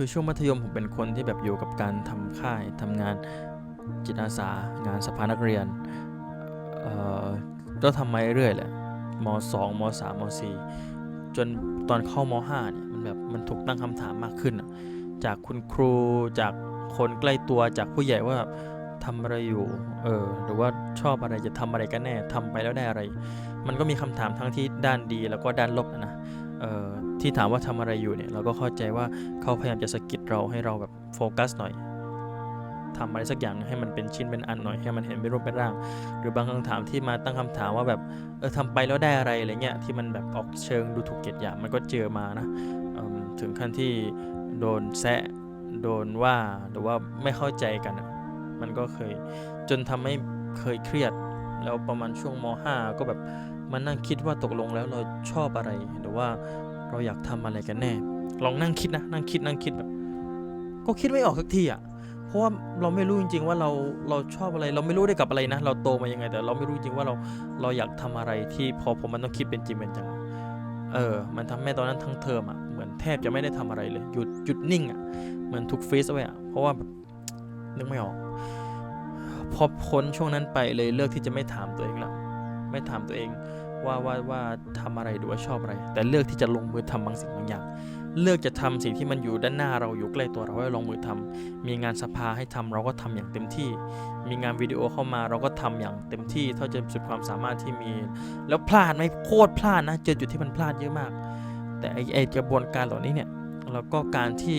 คือช่วงมัธยมผมเป็นคนที่แบบอยู่กับการทำค่ายทำงานจิตอาสางานสภานักเรียนเอ่อก็ทำมาเรื่อยๆแหละม2ม3ม4จนตอนเข้าม5เนี่ยมันแบบมันถูกตั้งคำถามมากขึ้น จากคุณครูจากคนใกล้ตัวจากผู้ใหญ่ว่าทำอะไรอยู่เออหรือว่าชอบอะไรจะทำอะไรกันแน่ทำไปแล้วได้อะไร มันก็มีคำถามทั้งที่ด้านดีแล้วก็ด้านลบนะเออ ที่ถามว่าทำอะไรอยู่เนี่ยเราก็เข้าใจว่าเขาพยายามจะสะกิดเราให้เราแบบโฟกัสหน่อยทำอะไรสักอย่างให้มันเป็นชิ้นเป็นอันหน่อยให้มันเห็นเป็นรูปเป็นร่าง หรือบางคำถามที่มาตั้งคำถามว่าแบบเออทำไปแล้วได้อะไรอะไรเงี้ยที่มันแบบออกเชิงดูถูกเกียดหยามมันก็เจอมานะถึงขั้นที่โดนแซะโดนว่าหรือว่าไม่เข้าใจกันมันก็เคยจนทำให้เคยเครียดแล้วประมาณช่วงม .5 ก็แบบมานั่งคิดว่าตกลงแล้วเราชอบอะไรหรือว่า เราอยากทำอะไรกันแน่ ลองนั่งคิดนะ นั่งคิดนั่งคิดแบบ ก็คิดไม่ออกสักทีอะ เพราะว่าเราไม่รู้จริง ๆ ว่าเราเราชอบอะไร เราไม่รู้ได้กับอะไรนะ เราโตมายังไง แต่เราไม่รู้จริงว่าเราเราอยากทำอะไรที่พอผมมันต้องคิดเป็นจริงเป็นจังอะเออ มันทำให้ตอนนั้นทั้งเทอมอะ เหมือนแทบจะไม่ได้ทำอะไรเลย หยุดหยุดนิ่งอะ เหมือนถูกฟรีซไว้อะ เพราะว่าแบบนึกไม่ออก พอพ้นช่วงนั้นไปเลยเลือกที่จะไม่ถามตัวเองและไม่ถามตัวเอง ว่าว่าว่าทำอะไรหรือว่าชอบอะไร แต่เลือกที่จะลงมือทำบางสิ่งบางอย่าง เลือกจะทำสิ่งที่มันอยู่ด้านหน้าเราอยู่ใกล้ตัวเราให้ลงมือทำมีงานสภาให้ทำเราก็ทำอย่างเต็มที่ มีงานวิดีโอเข้ามาเราก็ทำอย่างเต็มที่เท่าจะสุดความสามารถที่มี แล้วพลาดไหมโคตรพลาดนะเจอจุดที่มันพลาดเยอะมาก แต่ไอ้กระบวนการเหล่านี้เนี่ยแล้วก็การที่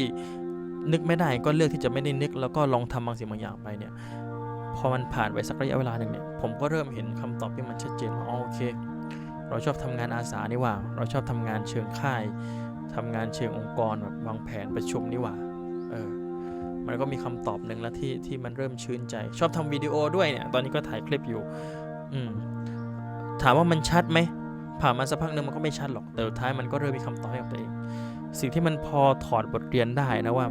นึกไม่ได้ก็เลือกที่จะไม่ได้นึก แล้วก็ลองทำบางสิ่งบางอย่างไปเนี่ยพอมันผ่านไปสักระยะเวลาหนึ่งเนี่ยผมก็เริ่มเห็นคำตอบที่มันชัดเจนว่าอ๋อโอเค เราชอบทำงานอาสานี่ว่า เราชอบทำงานเชิงค่ายทำงานเชิงองค์กรแบบวางแผนประชุมนี่ว่าเออมันก็มีคำตอบหนึ่งแล้วที่ที่มันเริ่มชื่นใจ ชอบทำวิดีโอด้วยเนี่ย ตอนนี้ก็ถ่ายคลิปอยู่ อืมถามว่ามันชัดไหมผ่านมาสักพักหนึ่งมันก็ไม่ชัดหรอก แต่สุดท้ายมันก็เริ่มมีคำตอบให้กับตัวเอง สิ่งที่มันพอถอดบทเรียนได้นะว่า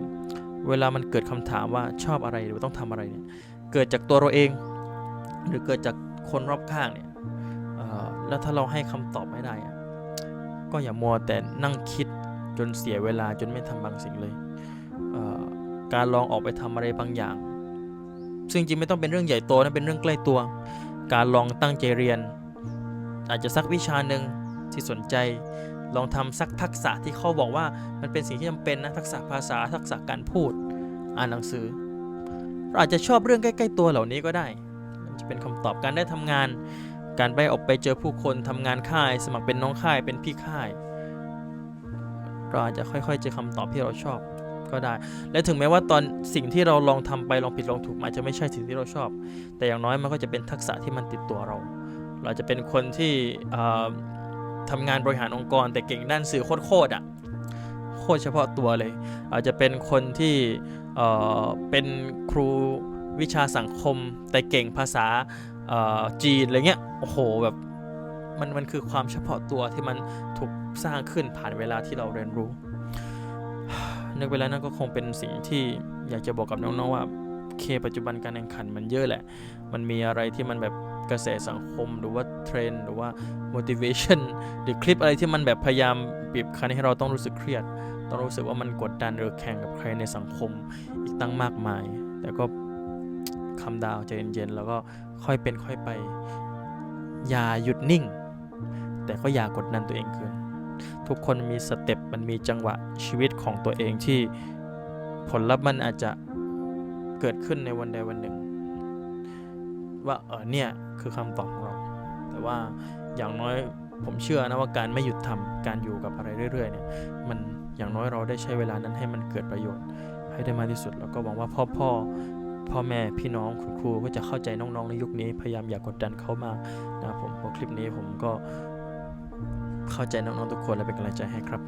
เวลามันเกิดคำถามว่าชอบอะไรหรือต้องทำอะไรเนี่ย เกิดจากตัวเราเอง หรือเกิดจากคนรอบข้างเนี่ย แล้วถ้าเราให้คำตอบไม่ได้อะก็อย่ามัวแต่นั่งคิดจนเสียเวลาจนไม่ทำบางสิ่งเลยเการลองออกไปทำอะไรบางอย่าง ซึ่งจริงไม่ต้องเป็นเรื่องใหญ่โตนะเป็นเรื่องใกล้ตัว การลองตั้งใจเรียน อาจจะสักวิชาหนึ่งที่สนใจ ลองทำสักทักษะที่เขาบอกว่ามันเป็นสิ่งที่จำเป็นนะทักษะภาษาทักษะการพูด อ่านหนังสือเราอาจจะชอบเรื่องใกล้ ๆ ตัวเหล่านี้ก็ได้จะเป็นคำตอบการได้ทำงาน การไปออกไปเจอผู้คนทำงานค่าย สมัครเป็นน้องค่ายเป็นพี่ค่าย เราอาจจะค่อยๆ เจอคำตอบที่เราชอบก็ได้ และถึงแม้ว่าตอนสิ่งที่เราลองทำไปลองผิดลองถูกอาจจะไม่ใช่สิ่งที่เราชอบ แต่อย่างน้อยมันก็จะเป็นทักษะที่มันติดตัวเรา เราจะเป็นคนที่เอ่อทำงานบริหารองค์กร แต่เก่งด้านสื่อโคตรๆอะโคตรเฉพาะตัวเลย อาจจะเป็นคนที่เป็นครูวิชาสังคม แต่เก่งภาษา จีนอะไรเงี้ยโอ้โหแบบมันมันคือความเฉพาะตัวที่มันถูกสร้างขึ้นผ่านเวลาที่เราเรียนรู้นึกไปแล้วนั่นก็คงเป็นสิ่งที่อยากจะบอกกับน้องๆว่าเคปัจจุบันการแข่งขันมันเยอะแหละ มันมีอะไรที่มันแบบกระแสสังคมหรือว่าเทรนหรือว่า motivation หรือคลิปอะไรที่มันแบบพยายามบีบคั้นให้เราต้องรู้สึกเครียด ต้องรู้สึกว่ามันกดดันหรือแข่งกับใครในสังคมอีกตั้งมากมาย แต่ก็ คำดาวใจเย็นๆแล้วก็ค่อยเป็นค่อยไป อย่าหยุดนิ่ง แต่ก็อย่ากดดันตัวเองเกินทุกคนมีสเต็ปมันมีจังหวะชีวิตของตัวเองที่ผลลัพธ์มันอาจจะเกิดขึ้นในวันใดวันหนึ่ง ว่าเออเนี่ยคือคำตอบของเรา แต่ว่าอย่างน้อยผมเชื่อนะว่าการไม่หยุดทำการอยู่กับอะไรเรื่อยๆเนี่ยมันอย่างน้อยเราได้ใช้เวลานั้นให้มันเกิดประโยชน์ให้ได้มากที่สุด แล้วก็หวังว่าพ่อพ่อ พ่อแม่พี่น้องคุณครูก็จะเข้าใจน้องๆในยุคนี้พยายามอย่ากกดดันเขามากนะผมเพราะคลิปนี้ผมก็เข้าใจน้องๆทุกคนและเป็นกำลังใจให้ครับ